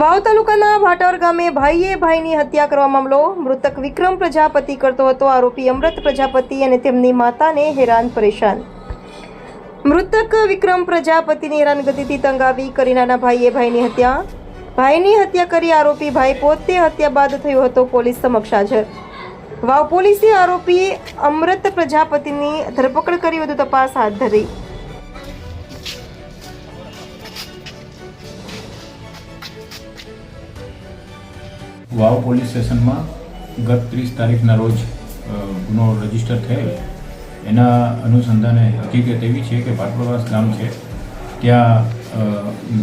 વાવ તાલુકાના ભાટર ગામે ભાઈએ ભાઈની હત્યા કરવા મામલો. મૃતક વિક્રમ પ્રજાપતિ કરતો હતો. આરોપી અમૃત પ્રજાપતિ અને તેમની માતાને હેરાન પરેશાન. મૃતક વિક્રમ પ્રજાપતિની હેરાનગતિથી તંગ આવી કરીનાના ભાઈએ ભાઈની હત્યા. ભાઈની હત્યા કરી આરોપી ભાઈ પોતે હત્યા બાદ થયો હતો પોલીસ સમક્ષ હાજર. વાવ પોલીસે આરોપી અમૃત પ્રજાપતિની ધરપકડ કરી વધુ તપાસ હાથ ધરી. વાવ પોલીસ સ્ટેશનમાં ગત ત્રીસ તારીખના રોજ ગુનો રજિસ્ટર થયેલ. એના અનુસંધાને હકીકત એવી છે કે પાટપ્રવાસ ગામ છે, ત્યાં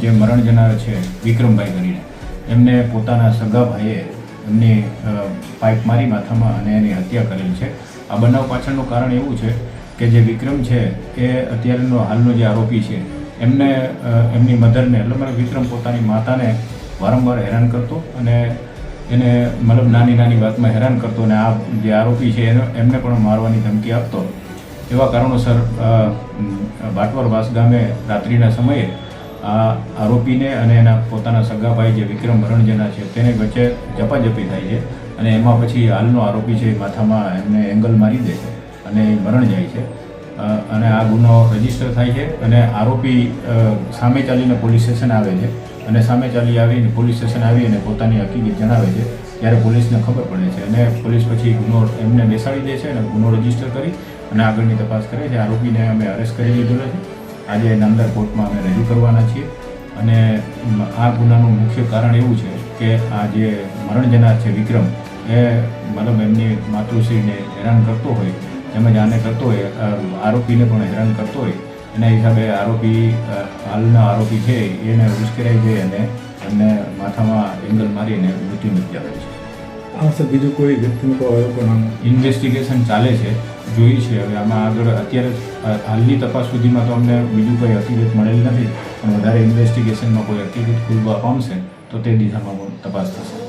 જે મરણ જનાર છે વિક્રમભાઈ કરીને, એમને પોતાના સગા ભાઈએ એમની પાઇપ મારી માથામાં અને એની હત્યા કરેલ છે. આ બનાવ પાછળનું કારણ એવું છે કે જે વિક્રમ છે એ અત્યારેનો હાલનો જે આરોપી છે, એમને એમની મધરને એટલે મારે વિક્રમ પોતાની માતાને વારંવાર હેરાન કરતો અને એને મતલબ નાની નાની વાતમાં હેરાન કરતો અને આ જે આરોપી છે એને એમને પણ મારવાની ધમકી આપતો. એવા કારણોસર અ, ભાટવર વાસ ગામે રાત્રિના સમયે આ આરોપીને અને એના પોતાના સગા ભાઈ જે વિક્રમ ભરણજેના છે તેને વચ્ચે ઝપાઝપી થાય છે અને એમાં પછી હાલનો આરોપી છે એ માથામાં એમને એંગલ મારી દે છે અને મરણ જાય છે. અને આ ગુનો રજિસ્ટર થાય છે અને આરોપી સામે ચાલીને પોલીસ સ્ટેશન આવે છે. અને સામે ચાલી આવીને પોલીસ સ્ટેશન આવી અને પોતાની હકીકત જણાવે છે, ત્યારે પોલીસને ખબર પડે છે અને પોલીસ પછી ગુનો એમને બેસાડી દે છે અને ગુનો રજિસ્ટર કરી અને આગળની તપાસ કરે છે. આરોપીને અમે અરેસ્ટ કરી લીધેલો છે. આજે નામદાર કોર્ટમાં અમે રજૂ કરવાના છીએ અને આ ગુનાનું મુખ્ય કારણ એવું છે કે આ જે મરણ જનાર છે વિક્રમ, એ મતલબ એમની માતૃશ્રીને હેરાન કરતો હોય તેમજ આને કરતો હોય આરોપીને પણ હેરાન કરતો હોય. એના હિસાબે આરોપી હાલના આરોપી છે એને ઉશ્કેરાઈ જઈ અને એમને માથામાં એંગલ મારીને મૃત્યુ નિપજાવે છે. આ સર બીજું કોઈ વ્યક્તિનું કોઈ આરોપો ઇન્વેસ્ટિગેશન ચાલે છે જોઈ છે. હવે આમાં આગળ અત્યારે હાલની તપાસ સુધીમાં તો અમને બીજું કોઈ હકીકત મળેલ નથી પણ વધારે ઇન્વેસ્ટિગેશનમાં કોઈ હકીકત ખુલવા પામશે તો તે દિશામાં તપાસ થશે